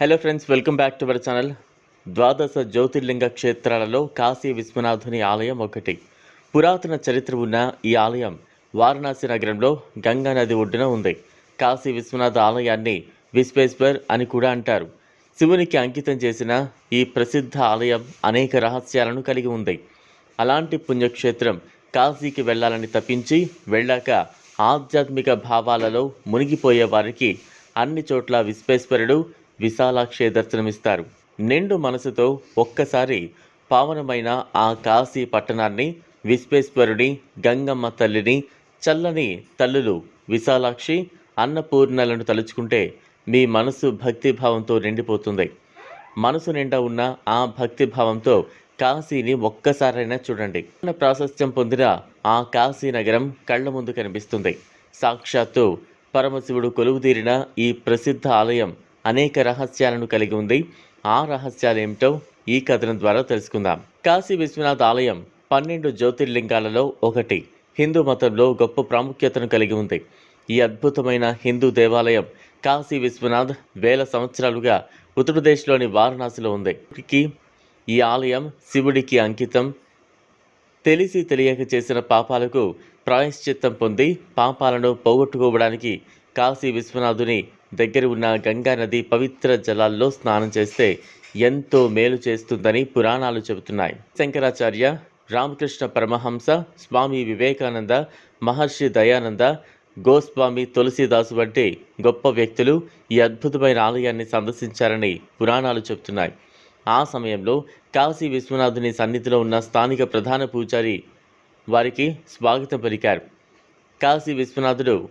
Hello friends welcome back to our channel ద్వాదశ జ్యోతిర్లింగ క్షేత్రాలలో కాశీ విశ్వనాథుని ఆలయం ఒకటి. పురాతన చరిత్ర ఉన్న ఈ ఆలయం వారణాసి నగరంలో గంగా నది ఒడ్డున ఉంది. కాశీ విశ్వనాథ ఆలయాన్ని విశ్వేశ్వర్ అని కూడా అంటారు. శివునికి అంకితం చేసిన ఈ ప్రసిద్ధ ఆలయం అనేక రహస్యాలను కలిగి ఉంది. అలాంటి పుణ్యక్షేత్రం కాశీకి వెళ్ళాలని తప్పించి వెళ్ళాక ఆధ్యాత్మిక భావాలలో మునిగిపోయే వారికి అన్ని చోట్ల విశ్వేశ్వరుడు విశాలాక్షి దర్శనమిస్తారు. నిండు మనసుతో ఒక్కసారి పావనమైన ఆ కాశీ పట్టణాన్ని విశ్వేశ్వరుని గంగమ్మ తల్లిని చల్లని తల్లులు విశాలాక్షి అన్నపూర్ణలను తలుచుకుంటే మీ మనసు భక్తిభావంతో నిండిపోతుంది. మనసు నిండా ఉన్న ఆ భక్తిభావంతో కాశీని ఒక్కసారైనా చూడండి. మన ప్రాశస్త్యం పొందిన ఆ కాశీ నగరం కళ్ళ ముందు కనిపిస్తుంది. సాక్షాత్తు పరమశివుడు కొలువుదీరిన ఈ ప్రసిద్ధ ఆలయం అనేక రహస్యాలను కలిగి ఉంది. ఆ రహస్యాలు ఏమిటో ఈ కథనం ద్వారా తెలుసుకుందాం. కాశీ విశ్వనాథ్ ఆలయం పన్నెండు జ్యోతిర్లింగాలలో ఒకటి. హిందూ మతంలో గొప్ప ప్రాముఖ్యతను కలిగి ఉంది. ఈ అద్భుతమైన హిందూ దేవాలయం కాశీ విశ్వనాథ్ వేల సంవత్సరాలుగా ఉత్తరప్రదేశ్లోని వారణాసిలో ఉంది. ఇప్పటికీ ఈ ఆలయం శివుడికి అంకితం. తెలిసి తెలియక చేసిన పాపాలకు ప్రాయశ్చిత్తం పొంది పాపాలను పోగొట్టుకోవడానికి కాశీ విశ్వనాథుని దగ్గర ఉన్న గంగా నది పవిత్ర జలాల్లో స్నానం చేస్తే ఎంతో మేలు చేస్తుందని పురాణాలు చెబుతున్నాయి. శంకరాచార్య రామకృష్ణ పరమహంస స్వామి వివేకానంద మహర్షి దయానంద గోస్వామి తులసిదాసు వంటి గొప్ప వ్యక్తులు ఈ అద్భుతమైన ఆలయాన్ని సందర్శించారని పురాణాలు చెబుతున్నాయి. ఆ సమయంలో కాశీ విశ్వనాథుని సన్నిధిలో ఉన్న స్థానిక ప్రధాన పూజారి వారికి స్వాగతం పలికారు. కాశీ విశ్వనాథుడు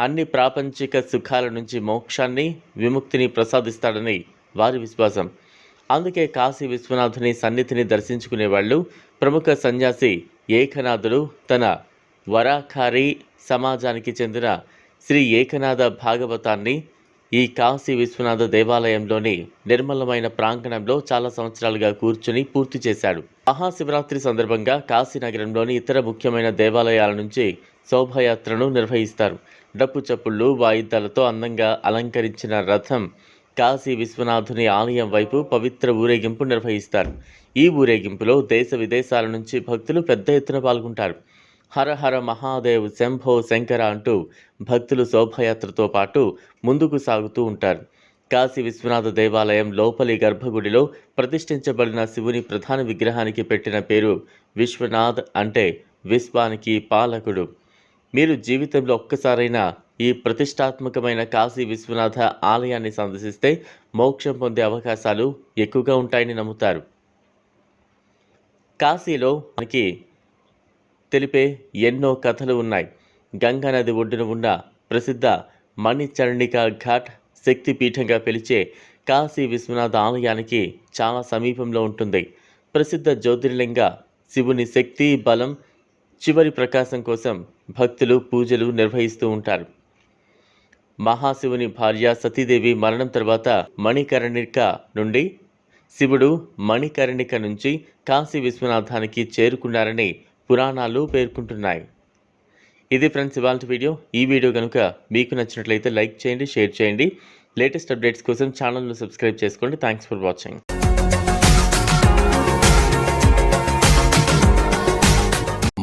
అన్ని ప్రాపంచిక సుఖాల నుంచి మోక్షాన్ని విముక్తిని ప్రసాదిస్తాడని వారి విశ్వాసం. అందుకే కాశీ విశ్వనాథుని సన్నిధిని దర్శించుకునే వాళ్ళు ప్రముఖ సన్యాసి ఏకనాథుడు తన వరాఖారి సమాజానికి చెందిన శ్రీ ఏకనాథ భాగవతాన్ని ఈ కాశీ విశ్వనాథ దేవాలయంలోని నిర్మలమైన ప్రాంగణంలో చాలా సంవత్సరాలుగా కూర్చుని పూర్తి చేశాడు. మహాశివరాత్రి సందర్భంగా కాశీ నగరంలోని ఇతర ముఖ్యమైన దేవాలయాల నుంచి శోభయాత్రను నిర్వహిస్తారు. డప్పు చప్పుళ్ళు వాయిద్యాలతో అందంగా అలంకరించిన రథం కాశీ విశ్వనాథుని ఆలయం వైపు పవిత్ర ఊరేగింపు నిర్వహిస్తారు. ఈ ఊరేగింపులో దేశ విదేశాల నుంచి భక్తులు పెద్ద ఎత్తున పాల్గొంటారు. హర హర మహాదేవ్ శంభో శంకర అంటూ భక్తులు శోభయాత్రతో పాటు ముందుకు సాగుతూ ఉంటారు. కాశీ విశ్వనాథ దేవాలయం లోపలి గర్భగుడిలో ప్రతిష్ఠించబడిన శివుని ప్రధాన విగ్రహానికి పెట్టిన పేరు విశ్వనాథ్ అంటే విశ్వానికి పాలకుడు. మీరు జీవితంలో ఒక్కసారైనా ఈ ప్రతిష్టాత్మకమైన కాశీ విశ్వనాథ ఆలయాన్ని సందర్శిస్తే మోక్షం పొందే అవకాశాలు ఎక్కువగా ఉంటాయని నమ్ముతారు. కాశీలో మనకి తెలిపే ఎన్నో కథలు ఉన్నాయి. గంగా నది ఒడ్డున ఉన్న ప్రసిద్ధ మణిచరణిక ఘాట్ శక్తిపీఠంగా పిలిచే కాశీ విశ్వనాథ ఆలయానికి చాలా సమీపంలో ఉంటుంది. ప్రసిద్ధ జ్యోతిర్లింగ శివుని శక్తి బలం చివరి ప్రకాశం కోసం భక్తులు పూజలు నిర్వహిస్తూ ఉంటారు. మహాశివుని భార్య సతీదేవి మరణం తర్వాత మణికరణిక నుండి శివుడు మణికరణిక నుంచి కాశీ విశ్వనాథానికి చేరుకున్నారని పురాణాలు పేర్కొంటున్నాయి. ఇది ఫ్రెండ్స్ ఇవాళ వీడియో. ఈ వీడియో కనుక మీకు నచ్చినట్లయితే లైక్ చేయండి షేర్ చేయండి. లేటెస్ట్ అప్డేట్స్ కోసం ఛానల్ను సబ్స్క్రైబ్ చేసుకోండి. Thanks for watching.